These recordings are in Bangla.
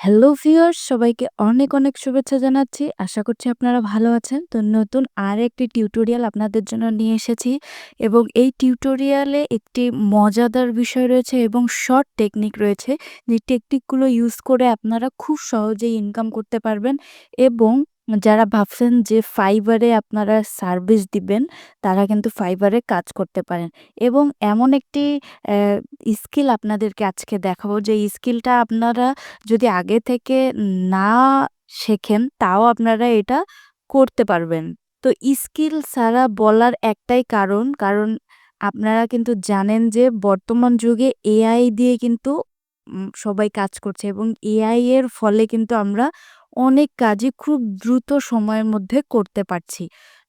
হ্যালো ভিউয়ার্স সবাইকে অনেক, অনেক শুভেচ্ছা জানাচ্ছি। আশা করছি আপনারা ভালো আছেন। তো নতুন আর একটি টিউটোরিয়াল আপনাদের জন্য নিয়ে এসেছি এবং এই টিউটোরিয়ালে একটি মজাদার বিষয় রয়েছে এবং শর্ট টেকনিক রয়েছে। যে টেকনিকগুলো ইউজ করে আপনারা খুব সহজেই ইনকাম করতে পারবেন এবং যারা ভাবছেন যে ফাইবারে আপনারা সার্ভিস দিবেন, তারা কিন্তু ফাইবারে কাজ করতে পারেন এবং এমন একটি স্কিল আপনাদেরকে আজকে দেখাবো যে স্কিলটা আপনারা যদি আগে থেকে না শেখেন, তাও আপনারা এটা করতে পারবেন। তো স্কিল ছাড়া বলার একটাই কারণ, কারণ আপনারা কিন্তু জানেন যে বর্তমান যুগে এআই দিয়ে কিন্তু সবাই কাজ করছে এবং এআই এর ফলে কিন্তু আমরা অনেক কাজই খুব দ্রুত সময়ের মধ্যে করতে পারছি।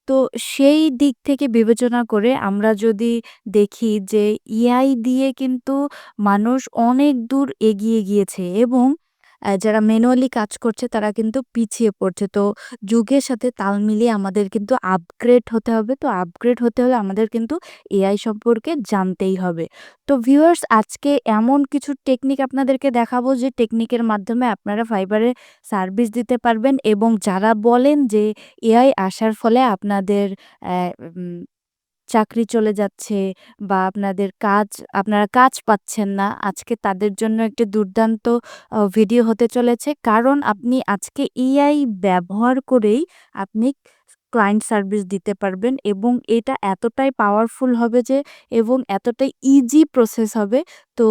তো সেই দিক থেকে বিবেচনা করে আমরা যদি দেখি যে এআই দিয়ে কিন্তু মানুষ অনেক দূর এগিয়ে গিয়েছে এবং যারা ম্যানুয়ালি কাজ করছে তারা কিন্তু পিছিয়ে পড়ছে। তো যুগের সাথে তাল মিলিয়ে আমাদের কিন্তু আপগ্রেড হতে হবে। তো আপগ্রেড হতে হলে আমাদের কিন্তু এআই সম্পর্কে জানতেই হবে। তো ভিউয়ার্স আজকে এমন কিছু টেকনিক আপনাদেরকে দেখাবো যে টেকনিকের মাধ্যমে আপনারা ফাইবারে সার্ভিস দিতে পারবেন এবং যারা বলেন যে এআই আসার ফলে আপনাদের চাকরি চলে যাচ্ছে বা আপনাদের কাজ, আপনারা কাজ পাচ্ছেন না। আজকে তাদের জন্য একটি দুর্দান্ত ভিডিও হতে চলেছে। কারণ আপনি আজকে এআই ব্যবহার করেই আপনি ক্লায়েন্ট সার্ভিস দিতে পারবেন এবং এটা এতটাই পাওয়ারফুল হবে যে, এবং এতটাই ইজি প্রসেস হবে। তো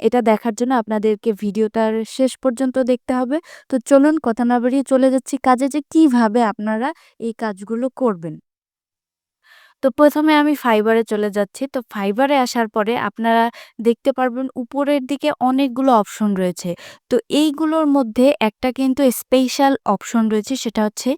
এটা দেখার জন্য আপনাদেরকে ভিডিওটার শেষ পর্যন্ত দেখতে হবে। তো চলুন কথা না বাড়িয়ে চলে যাচ্ছি কাজে যে কীভাবে আপনারা এই কাজগুলো করবেন। তো প্রথমে আমি ফাইবারে চলে যাচ্ছি। তো ফাইবারে আসার পরে আপনারা দেখতে পারবেন উপরের দিকে অনেকগুলো অপশন রয়েছে। তো এইগুলোর মধ্যে একটা কিন্তু স্পেশাল অপশন রয়েছে সেটা হচ্ছে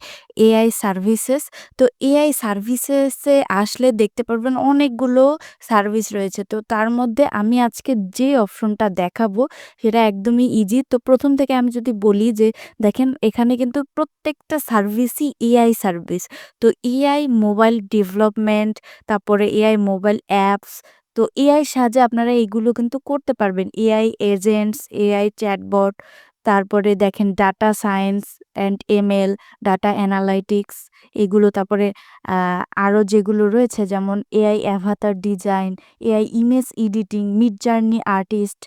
এআই সার্ভিসেস। তো এআই সার্ভিসেসে আসলে দেখতে পারবেন অনেকগুলো সার্ভিস রয়েছে। তো তার মধ্যে আমি আজকে যে অপশনটা দেখাবো সেটা একদমই ইজি। তো প্রথম থেকে আমি যদি বলি যে দেখেন এখানে কিন্তু প্রত্যেকটা সার্ভিসই এআই সার্ভিস। তো এআই মোবাইল ডেভেলপমেন্ট, তারপরে এআই মোবাইল অ্যাপস। তো এআই সাহায্যে আপনারা এগুলো কিন্তু করতে পারবেন। এআই এজেন্টস, এআই চ্যাটবট, তারপরে দেখেন data science and ML, data analytics এগুলো তারপরে আরও যেগুলো রয়েছে যেমন AI avatar design, AI image editing, Midjourney artist,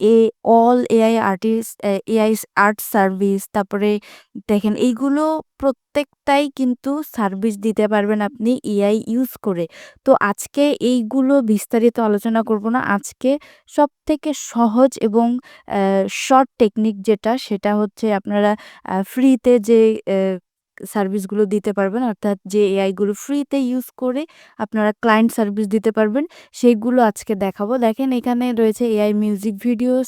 a all AI artist AI art service তারপরে দেখেন এইগুলো প্রত্যেকটাই কিন্তু সার্ভিস দিতে পারবেন আপনি এআই ইউজ করে। তো আজকে এইগুলো বিস্তারিত আলোচনা করব না। আজকে সব থেকে সহজ এবং শর্ট টেকনিক যেটা, সেটা হচ্ছে আপনারা ফ্রিতে যে সার্ভিসগুলো দিতে পারবেন অর্থাৎ যে এআইগুলো ফ্রিতে ইউজ করে আপনারা ক্লায়েন্ট সার্ভিস দিতে পারবেন সেইগুলো আজকে দেখাবো। দেখেন এখানে রয়েছে AI music videos,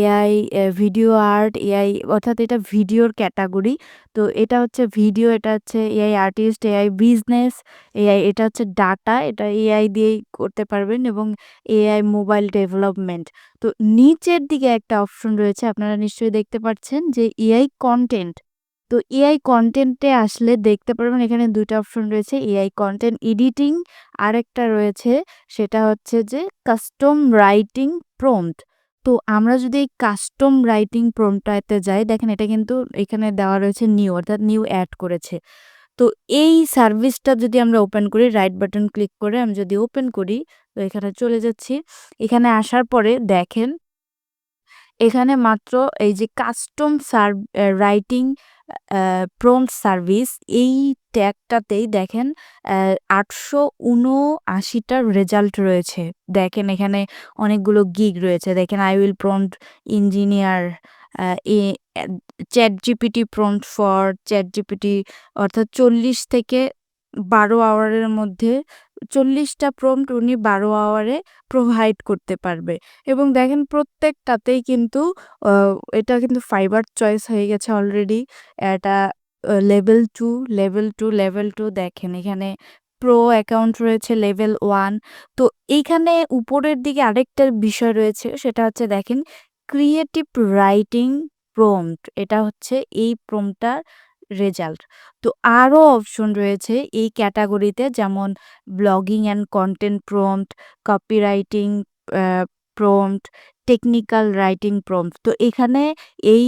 AI video art, AI অর্থাৎ এটা ভিডিওর ক্যাটাগরি। তো এটা হচ্ছে ভিডিও, এটা হচ্ছে AI artist, AI business, AI এটা হচ্ছে ডাটা, এটা এআই দিয়েই করতে পারবেন এবং এআই মোবাইল ডেভেলপমেন্ট। তো নিচের দিকে একটা অপশন রয়েছে আপনারা নিশ্চয়ই দেখতে পাচ্ছেন যে এআই কনটেন্ট। তো এআই কন্টেন্টে আসলে দেখতে পারবেন এখানে ২ টা অপশন রয়েছে। এআই কন্টেন্ট এডিটিং আরেকটা রয়েছে, সেটা হচ্ছে যে কাস্টম রাইটিং প্রম্পট। তো আমরা যদি এই কাস্টম রাইটিং প্রম্পটটাতে যাই, দেখেন এটা কিন্তু এখানে দেওয়া রয়েছে নিউ অর্থাৎ নিউ অ্যাড করেছে। তো এই সার্ভিসটা যদি আমরা ওপেন করি রাইট বাটন ক্লিক করে আমি যদি ওপেন করি, তো এখানে চলে যাচ্ছি। এখানে আসার পরে দেখেন, এখানে মাত্র এই যে custom serve writing prompt service এই ট্যাগটাতেই দেখেন আটশো ৮৭৯ টা রেজাল্ট রয়েছে। দেখেন এখানে অনেকগুলো গিগ রয়েছে। দেখেন I will prompt engineer a ChatGPT prompt for ChatGPT অর্থাৎ ৪০ থেকে ১২ আওয়ারের মধ্যে ৪০ টা প্রম্পট উনি ১২ আওয়ারে প্রোভাইড করতে পারবে এবং দেখেন প্রত্যেকটাতেই কিন্তু এটা কিন্তু ফাইবার চয়েস হয়ে গেছে অলরেডি। এটা level two level two level two দেখেন এখানে প্রো অ্যাকাউন্ট রয়েছে লেভেল ওয়ান তো এইখানে উপরের দিকে আরেকটা বিষয় রয়েছে, সেটা হচ্ছে দেখেন ক্রিয়েটিভ রাইটিং প্রম্পট এটা হচ্ছে এই প্রম্পটটার রেজাল্ট। তো আরও অপশন রয়েছে এই ক্যাটাগরিতে যেমন blogging and content prompt, copywriting prompt, technical writing prompt. তো এখানে এই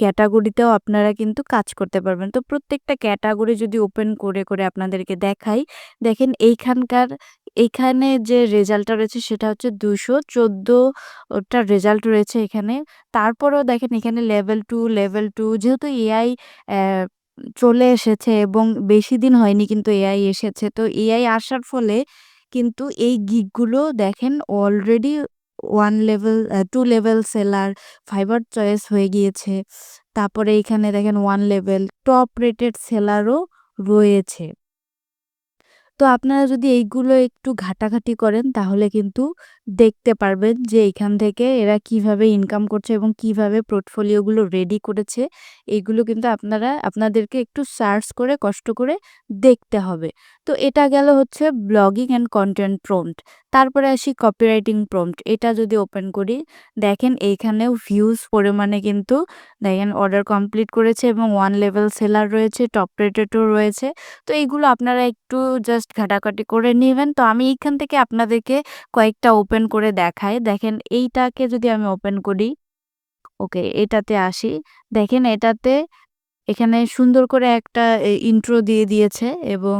ক্যাটাগরিতেও আপনারা কিন্তু কাজ করতে পারবেন। তো প্রত্যেকটা ক্যাটাগরি যদি ওপেন করে, করে আপনাদেরকে দেখাই, দেখেন এইখানকার এইখানে যে রেজাল্টটা রয়েছে সেটা হচ্ছে ২১৪ টা রেজাল্ট রয়েছে এখানে। তারপরেও দেখেন এখানে লেভেল টু লেভেল টু যেহেতু এআই চলে এসেছে এবং বেশি দিন হয়নি কিন্তু এআই এসেছে। তো এআই আসার ফলে কিন্তু এই গিগগুলো দেখেন already one level two level seller, Fiverr choice হয়ে গিয়েছে। তারপরে এখানে দেখেন ওয়ান লেভেল টপ রেটেড সেলারও রয়েছে। তো আপনারা যদি এইগুলো একটু ঘাটাঘাটি করেন, তাহলে কিন্তু দেখতে পারবেন যে এখান থেকে এরা কীভাবে ইনকাম করছে এবং কীভাবে পোর্টফোলিওগুলো রেডি করেছে। এইগুলো কিন্তু আপনারা, আপনাদেরকে একটু সার্চ করে, কষ্ট করে দেখতে হবে। তো এটা গেল হচ্ছে ব্লগিং অ্যান্ড কন্টেন্ট প্রম্পট। তারপরে আসি কপিরাইটিং প্রম্পট। এটা যদি ওপেন করি, দেখেন এইখানেও ভিউজ পরিমাণে কিন্তু দেখেন অর্ডার কমপ্লিট করেছে এবং ওয়ান লেভেল সেলার রয়েছে, টপ রেটেডও রয়েছে। তো এইগুলো আপনারা একটু জাস্ট ঘাটাঘাটি করে নেবেন তো আমি এইখান থেকে আপনাদেরকে কয়েকটা ওপেন করে দেখাই। দেখেন এইটাকে যদি আমি ওপেন করি, ওকে এটাতে আসি। দেখেন এটাতে এখানে সুন্দর করে একটা ইন্ট্রো দিয়ে দিয়েছে এবং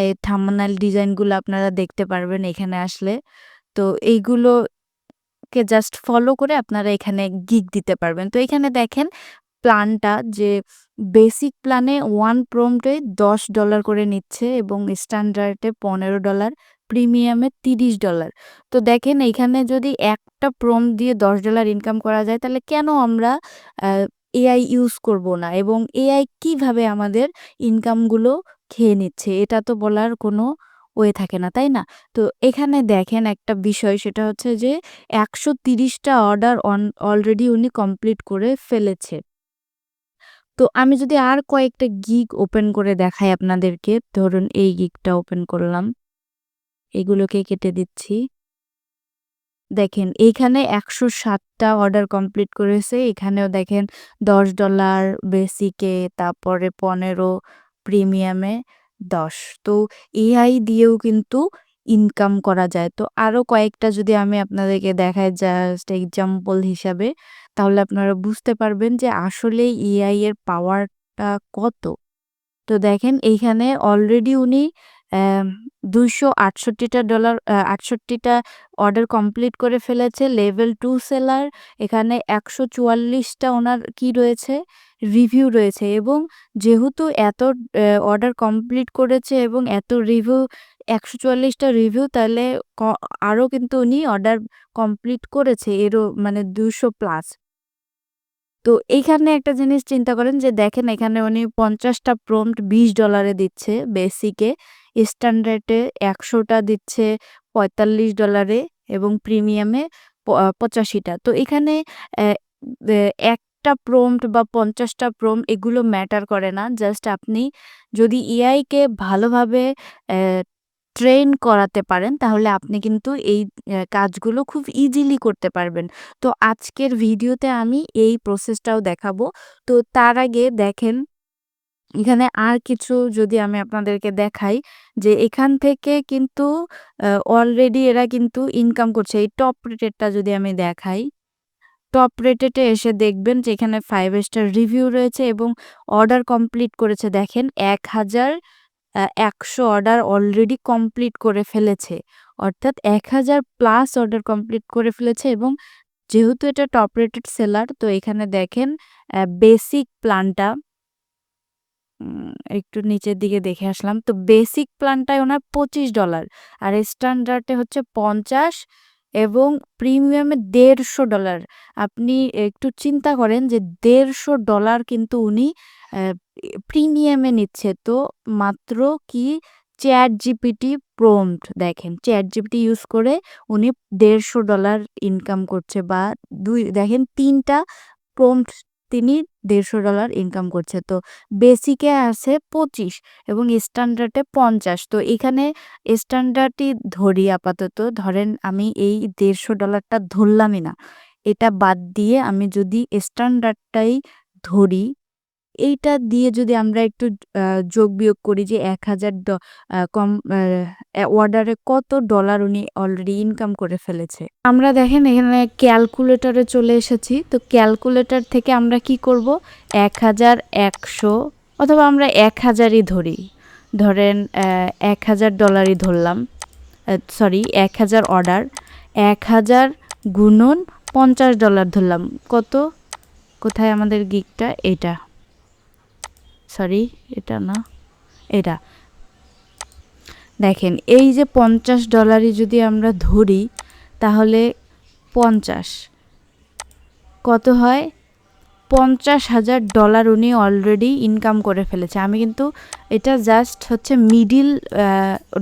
এই থাম্বনেইল ডিজাইনগুলো আপনারা দেখতে পারবেন এখানে আসলে। তো এইগুলোকে জাস্ট ফলো করে আপনারা এখানে গিগ দিতে পারবেন। তো এখানে দেখেন প্ল্যানটা যে বেসিক প্ল্যানে ওয়ান প্রম্পটে $10 করে নিচ্ছে এবং স্ট্যান্ডার্ডে $15, প্রিমিয়ামে $30। তো দেখেন এইখানে যদি একটা প্রম্পট দিয়ে $10 ইনকাম করা যায় তাহলে কেন আমরা এআই ইউজ করব না এবং এআই কীভাবে আমাদের ইনকামগুলো খেয়ে নিচ্ছে এটা তো বলার কোনো ওয়ে থাকে না, তাই না? তো এখানে দেখেন একটা বিষয় সেটা হচ্ছে যে একশো তিরিশটা অর্ডার অন অলরেডি উনি কমপ্লিট করে ফেলেছে। তো আমি যদি আর কয়েকটা গিগ ওপেন করে দেখাই আপনাদেরকে, ধরুন এই গিগটা ওপেন করলাম। এগুলোকে কেটে দিচ্ছি। দেখেন এইখানে একশো সাতটা অর্ডার কমপ্লিট করেছে। এখানেও দেখেন $10 বেসিকে, তারপরে 15, প্রিমিয়ামে 10। তো এআই দিয়েও কিন্তু ইনকাম করা যায়। তো আরও কয়েকটা যদি আমি আপনাদেরকে দেখাই জাস্ট এক্সাম্পল হিসাবে, তাহলে আপনারা বুঝতে পারবেন যে আসলে এআই এর পাওয়ারটা কত। তো দেখেন এইখানে অলরেডি উনি অ্যা ২৬৮ টা ডলার আটষট্টিটা অর্ডার কমপ্লিট করে ফেলেছে। লেভেল টু সেলার এখানে একশো চুয়াল্লিশটা ওনার কি রয়েছে? রিভিউ রয়েছে এবং যেহেতু এত অর্ডার কমপ্লিট করেছে এবং এত রিভিউ একশো চুয়াল্লিশটা রিভিউ তাহলে ক আরও কিন্তু উনি অর্ডার কমপ্লিট করেছে এরও মানে দুশো প্লাস। তো এইখানে একটা জিনিস চিন্তা করেন যে দেখেন এখানে উনি ৫০ টা প্রম্পট $২০ এ দিচ্ছে বেসিকে, স্ট্যান্ডার্ডে একশোটা দিচ্ছে $৪৫ এ এবং প্রিমিয়ামে প ৮৫ তো এখানে একটা প্রম্পট বা ৫০ টা প্রম্পট এগুলো ম্যাটার করে না। জাস্ট আপনি যদি এআইকে ভালোভাবে ট্রেন করাতে পারেন, তাহলে আপনি কিন্তু এই কাজগুলো খুব ইজিলি করতে পারবেন। তো আজকের ভিডিওতে আমি এই প্রসেসটাও দেখাবো। তো তার আগে দেখেন এখানে আর কিছু যদি আমি আপনাদেরকে দেখাই যে এখান থেকে কিন্তু অলরেডি এরা কিন্তু ইনকাম করছে। এই টপ রেটেডটা যদি আমি দেখাই, টপ রেটেডে এসে দেখবেন যে এখানে ফাইভ স্টার রিভিউ রয়েছে এবং অর্ডার কমপ্লিট করেছে দেখেন এক হাজার একশো অর্ডার অলরেডি কমপ্লিট করে ফেলেছে। অর্থাৎ ১০০০ প্লাস অর্ডার কমপ্লিট করে ফেলেছে এবং যেহেতু এটা টপ রেটেড সেলার তো এখানে দেখেন বেসিক প্ল্যানটা একটু নিচের দিকে দেখে আসলাম। তো বেসিক প্ল্যানটায় ওনার $২৫ আর স্ট্যান্ডার্ডে হচ্ছে ৫০ এবং প্রিমিয়ামে $১৫০। আপনি একটু চিন্তা করেন যে $১৫০ কিন্তু উনি প্রিমিয়ামে নিচ্ছে। তো মাত্র কি চ্যাট জিপিটি প্রম্পট দেখেন চ্যাট জিপিটি ইউজ করে উনি $১৫০ ইনকাম করছে বা দুই, দেখেন ৩ টা প্রম্পট তিনি $১৫০ ইনকাম করছে। তো বেসিকে আছে ২৫ এবং স্ট্যান্ডার্ডে ৫০। তো এখানে স্ট্যান্ডার্ডটি ধরি আপাতত। ধরেন আমি এই দেড়শো ডলারটা ধরলামই না। এটা বাদ দিয়ে আমি যদি স্ট্যান্ডার্ডটাই ধরি এইটা দিয়ে যদি আমরা একটু যোগ বিয়োগ করি যে ১,০০০ ড আ কম অর্ডারে কত ডলার উনি অলরেডি ইনকাম করে ফেলেছে। আমরা দেখেন এখানে ক্যালকুলেটরে চলে এসেছি। তো ক্যালকুলেটর থেকে আমরা কি করব ১,১০০ অথবা আমরা ১,০০০ই ধরি। ধরেন এক হাজার ডলারই ধরলাম। সরি এক হাজার অর্ডার ১,০০০ গুণন ৫০ ডলার ধরলাম। কত? কোথায় আমাদের গিকটা এটা। সরি এটা না, এটা। দেখেন এই যে ৫০ ডলারই যদি আমরা ধরি তাহলে ৫০ কত হয়? ৫০,০০০ ডলার উনি অলরেডি ইনকাম করে ফেলেছে। আমি কিন্তু এটা জাস্ট হচ্ছে মিডিল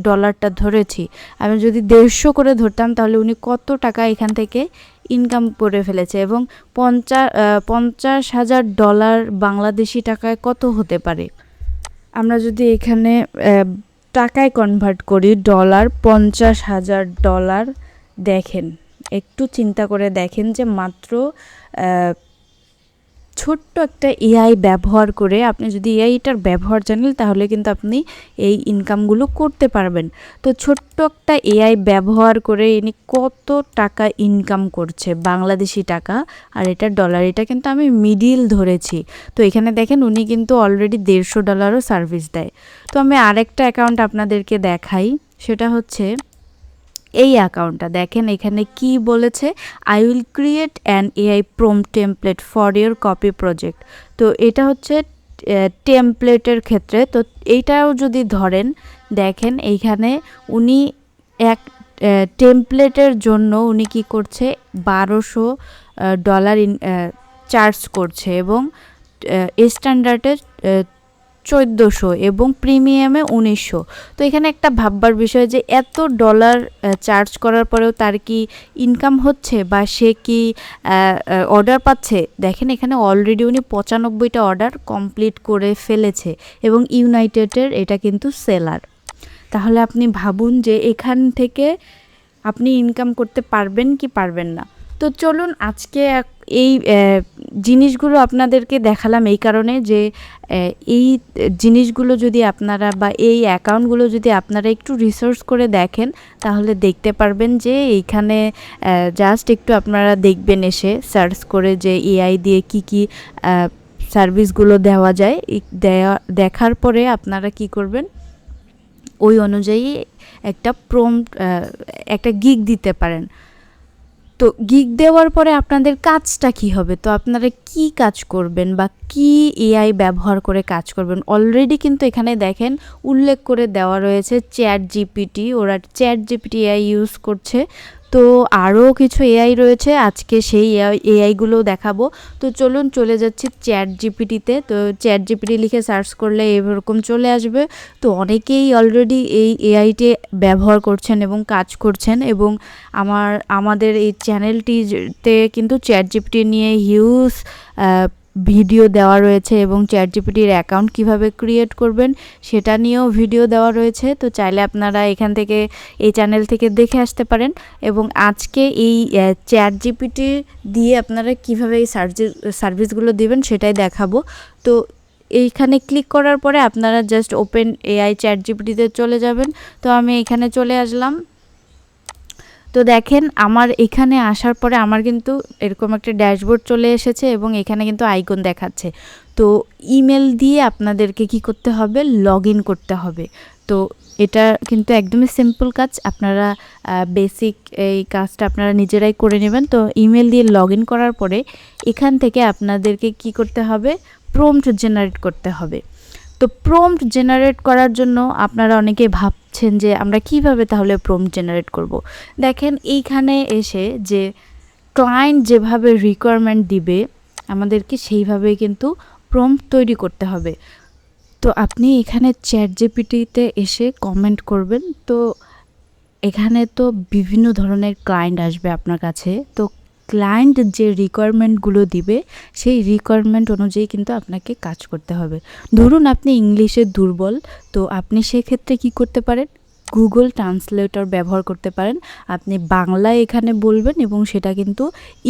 ডলারটা ধরেছি। আমি যদি ১৫০ করে ধরতাম তাহলে উনি কত টাকা এখান থেকে ইনকাম করে ফেলেছে এবং পঞ্চাশ পঞ্চাশ হাজার ডলার বাংলাদেশি টাকায় কত হতে পারে? আমরা যদি এখানে টাকায় কনভার্ট করি ডলার ৫০,০০০ ডলার দেখেন, একটু চিন্তা করে দেখেন যে মাত্র ছোট্ট একটা এআই ব্যবহার করে আপনি যদি এআইটার ব্যবহার জানেন, তাহলে কিন্তু আপনি এই ইনকামগুলো করতে পারবেন। তো ছোট্ট একটা এআই ব্যবহার করে ইনি কত টাকা ইনকাম করছে, বাংলাদেশি টাকা, আর এটা ডলার। এটা কিন্তু আমি মিডিল ধরেছি। তো এখানে দেখেন উনি কিন্তু অলরেডি ১৫০ ডলারও সার্ভিস দেয়। তো আমি আরেকটা অ্যাকাউন্ট আপনাদেরকে দেখাই। সেটা হচ্ছে এই অ্যাকাউন্টটা। দেখেন এখানে কি বলেছে I will create an AI prompt template for your copy project তো এটা হচ্ছে টেমপ্লেটের ক্ষেত্রে। তো এইটাও যদি ধরেন, দেখেন এইখানে উনি এক টেমপ্লেটের জন্য উনি কি করছে, বারোশো ডলার ইন চার্জ করছে এবং স্ট্যান্ডার্ডের চোদ্দোশো এবং প্রিমিয়ামে উনিশশো। তো এখানে একটা ভাববার বিষয় যে এত ডলার চার্জ করার পরেও তার কি ইনকাম হচ্ছে বা সে কি অর্ডার পাচ্ছে? দেখেন এখানে অলরেডি উনি পঁচানব্বইটা অর্ডার কমপ্লিট করে ফেলেছে এবং ইউনাইটেডের এটা কিন্তু সেলার তাহলে আপনি ভাবুন যে এখান থেকে আপনি ইনকাম করতে পারবেন কি পারবেন না। তো চলুন আজকে এই জিনিসগুলো আপনাদেরকে দেখালাম এই কারণে যে এই জিনিসগুলো যদি আপনারা বা এই অ্যাকাউন্টগুলো যদি আপনারা একটু রিসার্চ করে দেখেন, তাহলে দেখতে পারবেন যে এইখানে জাস্ট একটু আপনারা দেখবেন এসে সার্চ করে যে এআই দিয়ে কি কি সার্ভিসগুলো দেওয়া যায়। দেওয়া দেখার পরে আপনারা কি করবেন? ওই অনুযায়ী একটা প্রোম একটা গিগ দিতে পারেন। তো গিগ দেওয়ার পরে আপনাদের কাজটা কি হবে? তো আপনারা কি কাজ করবেন বা কি এআই ব্যবহার করে কাজ করবেন? অলরেডি কিন্তু এখানে দেখেন উল্লেখ করে দেওয়া রয়েছে চ্যাট জিপিটি ওরা চ্যাট জিপিটি এআই ইউজ করছে। তো আরও কিছু এআই রয়েছে, আজকে সেই এআইগুলো দেখাবো। তো চলুন চলে যাচ্ছি চ্যাট জিপিটিতে তো চ্যাট জিপিটি লিখে সার্চ করলে এরকম চলে আসবে। তো অনেকেই অলরেডি এই এআইটি ব্যবহার করছেন এবং কাজ করছেন এবং আমার, আমাদের এই চ্যানেলটিতে কিন্তু চ্যাট জিপিটি নিয়ে হিউজ ভিডিও দেওয়া রয়েছে এবং চ্যাট জিপিটির অ্যাকাউন্ট কীভাবে ক্রিয়েট করবেন সেটা নিয়েও ভিডিও দেওয়া রয়েছে। তো চাইলে আপনারা এখান থেকে এই চ্যানেল থেকে দেখে আসতে পারেন এবং আজকে এই চ্যাট জিপিটি দিয়ে আপনারা কীভাবে এই সার্ভিস সার্ভিসগুলো দেবেন সেটাই দেখাবো। তো এইখানে ক্লিক করার পরে আপনারা জাস্ট ওপেন এআই চ্যাট জিপিটিতে চলে যাবেন। তো আমি এখানে চলে আসলাম। তো দেখেন আমার এখানে আসার পরে আমার কিন্তু এরকম একটা ড্যাশবোর্ড চলে এসেছে এবং এখানে কিন্তু আইকন দেখাচ্ছে। তো ইমেল দিয়ে আপনাদেরকে কি করতে হবে? লগ করতে হবে। তো এটা কিন্তু একদমই সিম্পল কাজ। আপনারা বেসিক এই কাজটা আপনারা নিজেরাই করে নেবেন। তো ইমেল দিয়ে লগ করার পরে এখান থেকে আপনাদেরকে কি করতে হবে? প্রোম্পট জেনারেট করতে হবে। তো প্রম্পট জেনারেট করার জন্য আপনারা অনেকে ভাবছেন যে আমরা কীভাবে তাহলে প্রম্পট জেনারেট করব। দেখেন এইখানে এসে যে ক্লায়েন্ট যেভাবে রিকোয়ারমেন্ট দিবে, আমাদেরকে সেইভাবেই কিন্তু প্রম্পট তৈরি করতে হবে। তো আপনি এখানে চ্যাট জিপিটিতে এসে কমেন্ট করবেন। তো এখানে তো বিভিন্ন ধরনের ক্লায়েন্ট আসবে আপনার কাছে। তো ক্লায়েন্ট যে রিকোয়ারমেন্টগুলো দিবে, সেই রিকোয়ারমেন্ট অনুযায়ী কিন্তু আপনাকে কাজ করতে হবে। ধরুন আপনি ইংলিশে দুর্বল, তো আপনি সেক্ষেত্রে কি করতে পারেন? গুগল ট্রান্সলেটর ব্যবহার করতে পারেন। আপনি বাংলায় এখানে বলবেন এবং সেটা কিন্তু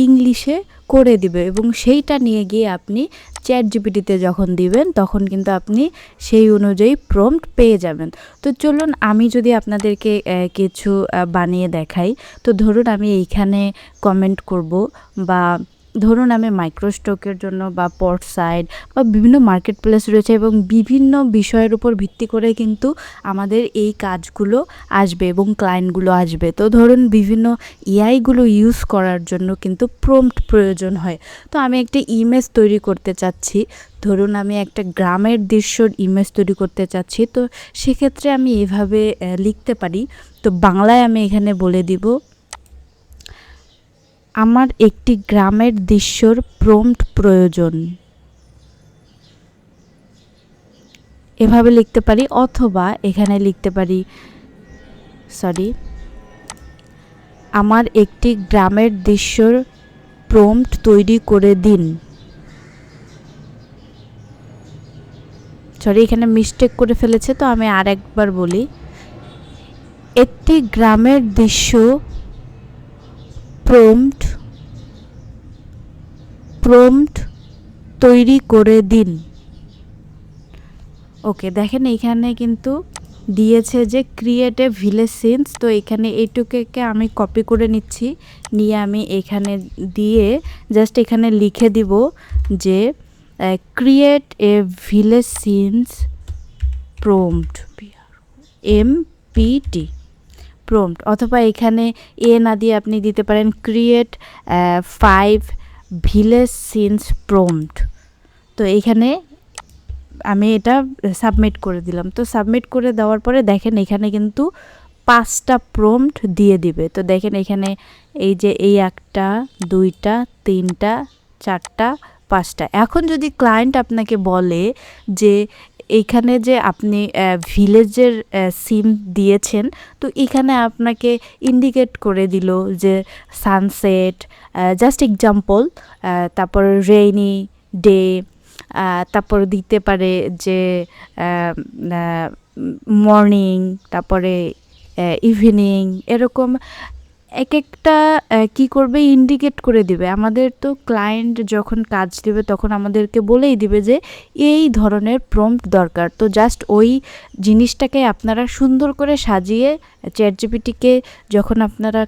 ইংলিশে করে দিবে এবং সেইটা নিয়ে গিয়ে আপনি চ্যাট জিপিটিতে যখন দিবেন, তখন কিন্তু আপনি সেই অনুযায়ী প্রম্পট পেয়ে যাবেন। তো চলুন আমি যদি আপনাদেরকে কিছু বানিয়ে দেখাই। তো ধরুন আমি এইখানে কমেন্ট করব বা ধরুন আমি মাইক্রোস্টকের জন্য বা পট সাইড বা বিভিন্ন মার্কেট প্লেস রয়েছে এবং বিভিন্ন বিষয়ের উপর ভিত্তি করে কিন্তু আমাদের এই কাজগুলো আসবে এবং ক্লায়েন্টগুলো আসবে। তো ধরুন বিভিন্ন এআইগুলো ইউজ করার জন্য কিন্তু প্রম্পট প্রয়োজন হয়। তো আমি একটা ইমেজ তৈরি করতে চাচ্ছি। ধরুন আমি একটা গ্রামের দৃশ্যর ইমেজ তৈরি করতে চাচ্ছি। তো সেক্ষেত্রে আমি এভাবে লিখতে পারি। তো বাংলায় আমি এখানে বলে দিব আমার একটি গ্রামের দৃশ্যর প্রম্পট প্রয়োজন। এভাবে লিখতে পারি অথবা এখানে লিখতে পারি সরি আমার একটি গ্রামের দৃশ্যর প্রম্পট তৈরি করে দিন। সরি এখানে মিস্টেক করে ফেলেছে, তো আমি আর একবার বলি। একটি গ্রামের দৃশ্য প্রম্পট প্রম্পট তৈরি করে দিন। ওকে, দেখেন এইখানে কিন্তু দিয়েছে যে ক্রিয়েট এ ভিলেজ সিনস তো এখানে এইটুকুকে আমি কপি করে নিচ্ছি। নিয়ে আমি এখানে দিয়ে জাস্ট এখানে লিখে দিব যে create a village scenes prompt M PT prompt অথবা এখানে এ না দিয়ে আপনি দিতে পারেন create five village scenes prompt তো এইখানে আমি এটা সাবমিট করে দিলাম। তো সাবমিট করে দেওয়ার পরে দেখেন এখানে কিন্তু পাঁচটা প্রম্পট দিয়ে দিবে। তো দেখেন এখানে এই যে এই একটা, দুইটা, তিনটা, চারটা, পাঁচটা। এখন যদি ক্লায়েন্ট আপনাকে বলে যে এইখানে যে আপনি ভিলেজের সিম দিয়েছেন, তো এখানে আপনাকে ইন্ডিকেট করে দিল যে সানসেট জাস্ট এক্সাম্পল তারপর রেইনি ডে তারপর দিতে পারে যে মর্নিং তারপরে ইভিনিং এরকম এক একটা কি করবে ইন্ডিকেট করে দিবে। আমাদের তো ক্লায়েন্ট যখন কাজ দিবে, তখন আমাদেরকে বলেই দিবে যে, এই ধরনের প্রম্পট দরকার। তো জাস্ট ওই জিনিসটাকে আপনারা সুন্দর করে সাজিয়ে চ্যাট জিপিটিকে যখন আপনারা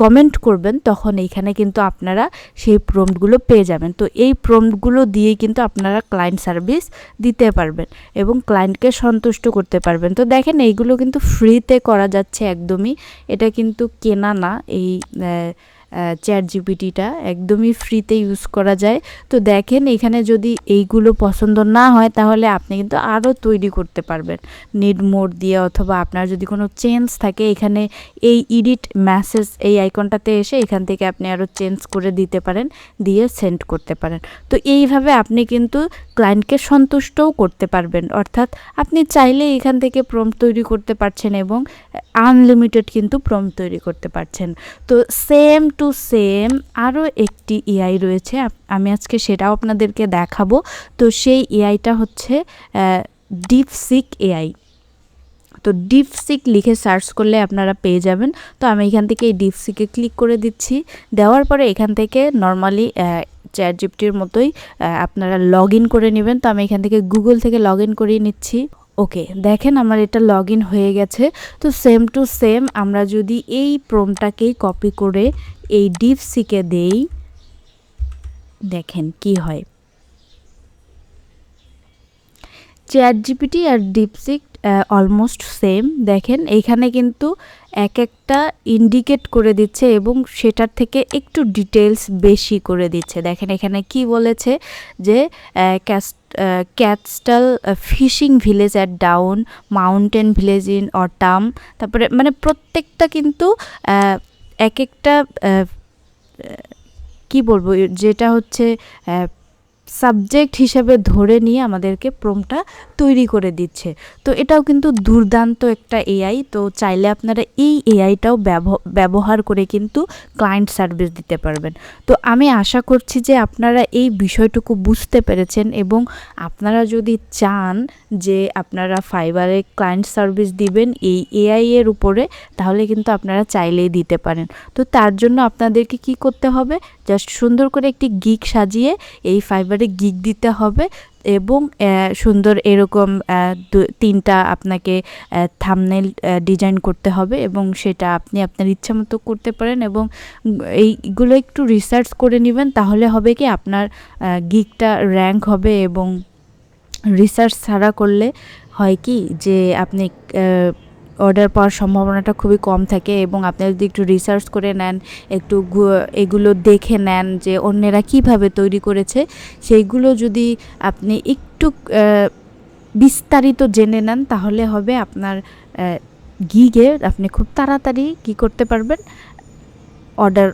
কমেন্ট করবেন, তখন এইখানে কিন্তু আপনারা সেই প্রম্পটগুলো পেয়ে যাবেন। তো এই প্রম্পটগুলো দিয়ে কিন্তু আপনারা ক্লায়েন্ট সার্ভিস দিতে পারবেন এবং ক্লায়েন্টকে সন্তুষ্ট করতে পারবেন। তো দেখেন এইগুলো কিন্তু ফ্রিতে করা যাচ্ছে একদমই। এটা কিন্তু কেনা না। এই চ্যাট জিপিটিটা একদমই ফ্রিতে ইউজ করা যায়। তো দেখেন, এখানে যদি এইগুলো পছন্দ না হয়, তাহলে আপনি কিন্তু আরও তৈরি করতে পারবেন। নিড মোড দিয়ে অথবা আপনার যদি কোনো চেঞ্জ থাকে, এখানে এই ইডিট মেসেজ এই আইকনটাতে এসে এখান থেকে আপনি আরও চেঞ্জ করে দিতে পারেন, দিয়ে সেন্ড করতে পারেন। তো এইভাবে আপনি কিন্তু ক্লায়েন্টকে সন্তুষ্টও করতে পারবেন। অর্থাৎ আপনি চাইলে এখান থেকে প্রম তৈরি করতে পারছেন এবং আনলিমিটেড কিন্তু প্রম তৈরি করতে পারছেন। তো সেম টু সেম আরও একটি এআই রয়েছে আমি আজকে সেটাও আপনাদেরকে দেখাবো। তো সেই এআইটা হচ্ছে ডিপসিক এআই। তো ডিপসিক লিখে সার্চ করলে আপনারা পেয়ে যাবেন। তো আমি এখান থেকে এই ডিপসিকে ক্লিক করে দিচ্ছি। দেওয়ার পরে এখান থেকে নর্মালি চ্যাট জিপটির মতোই আপনারা লগ করে নেবেন। তো আমি এখান থেকে গুগল থেকে লগ ইন করিয়ে নিচ্ছি। ওকে দেখেন আমার এটা লগ হয়ে গেছে। তো সেম টু সেম আমরা যদি এই প্রোমটাকেই কপি করে এই ডিপসিকে দেই, দেখেন কি হয়। চ্যাট জিপিটি আর ডিপসিক অলমোস্ট সেম দেখেন, এইখানে কিন্তু এক একটা ইন্ডিকেট করে দিচ্ছে এবং সেটার থেকে একটু ডিটেলস বেশি করে দিচ্ছে। দেখেন, এখানে কি বলেছে যে cast coastal fishing village at dawn mountain village in autumn তারপরে মানে প্রত্যেকটা কিন্তু এক একটা কি বলব, যেটা হচ্ছে সাবজেক্ট হিসেবে ধরে নিয়ে আমাদেরকে প্রমটা তৈরি করে দিচ্ছে। তো এটাও কিন্তু দুর্দান্ত একটা এআই তো চাইলে আপনারা এই এআইটাও ব্যবহার করে কিন্তু ক্লায়েন্ট সার্ভিস দিতে পারবেন। তো আমি আশা করছি যে আপনারা এই বিষয়টুকু বুঝতে পেরেছেন এবং আপনারা যদি চান যে আপনারা ফাইবারে ক্লায়েন্ট সার্ভিস দিবেন এই এআই এর উপরে, তাহলে কিন্তু আপনারা চাইলেই দিতে পারেন। তো তার জন্য আপনাদেরকে কি করতে হবে? জাস্ট সুন্দর করে একটি গিক সাজিয়ে এই ফাইবারে গিক দিতে হবে এবং সুন্দর এরকম তিনটা আপনাকে থামনেল ডিজাইন করতে হবে এবং সেটা আপনি আপনার ইচ্ছা মতো করতে পারেন এবং এইগুলো একটু রিসার্চ করে নেবেন তাহলে হবে কি আপনার গিকটা র্যাঙ্ক হবে এবং রিসার্চ ছাড়া করলে হয় কি যে আপনি অর্ডার পাওয়ার সম্ভাবনাটা খুবই কম থাকে এবং আপনি যদি একটু রিসার্চ করে নেন, একটু এগুলো দেখে নেন যে অন্যেরা কীভাবে তৈরি করেছে, সেইগুলো যদি আপনি একটু বিস্তারিত জেনে নেন তাহলে হবে আপনার গিগে আপনি খুব তাড়াতাড়ি কী করতে পারবেন অর্ডার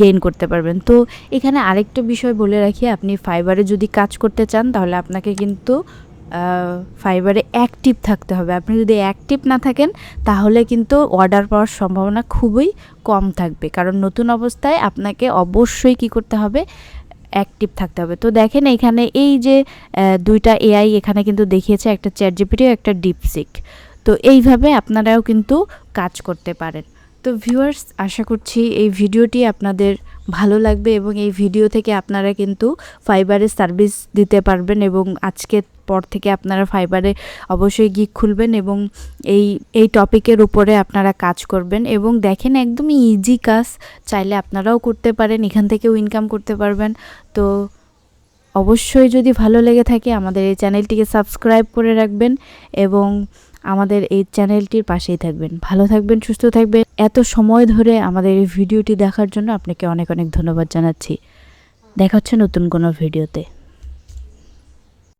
গেইন করতে পারবেন। তো এখানে আরেকটা বিষয় বলে রাখি, আপনি ফাইবারে যদি কাজ করতে চান তাহলে আপনাকে কিন্তু ফাইবারে অ্যাক্টিভ থাকতে হবে। আপনি যদি অ্যাক্টিভ না থাকেন, তাহলে কিন্তু অর্ডার পাওয়ার সম্ভাবনা খুবই কম থাকবে। কারণ নতুন অবস্থায় আপনাকে অবশ্যই কি করতে হবে? অ্যাক্টিভ থাকতে হবে। তো দেখেন এখানে এই যে দুইটা এআই এখানে কিন্তু দেখিয়েছে, একটা চ্যাট জিপিটি একটা ডিপসিক তো এইভাবে আপনারাও কিন্তু কাজ করতে পারেন। তো ভিউয়ার্স আশা করছি এই ভিডিওটি আপনাদের ভালো লাগবে এবং এই ভিডিও থেকে আপনারা কিন্তু ফাইবারের সার্ভিস দিতে পারবেন এবং আজকে পর থেকে আপনারা ফাইবারে অবশ্যই গিক খুলবেন এবং এই এই টপিকের উপরে আপনারা কাজ করবেন এবং দেখেন একদমই ইজি কাজ, চাইলে আপনারাও করতে পারেন, এখান থেকেও ইনকাম করতে পারবেন। তো অবশ্যই যদি ভালো লেগে থাকে আমাদের এই চ্যানেলটিকে সাবস্ক্রাইব করে রাখবেন এবং আমাদের এই চ্যানেলটির পাশেই থাকবেন। ভালো থাকবেন, সুস্থ থাকবেন। এত সময় ধরে আমাদের এই ভিডিওটি দেখার জন্য আপনাকে অনেক অনেক ধন্যবাদ জানাচ্ছি। দেখা হচ্ছে নতুন কোনো ভিডিওতে।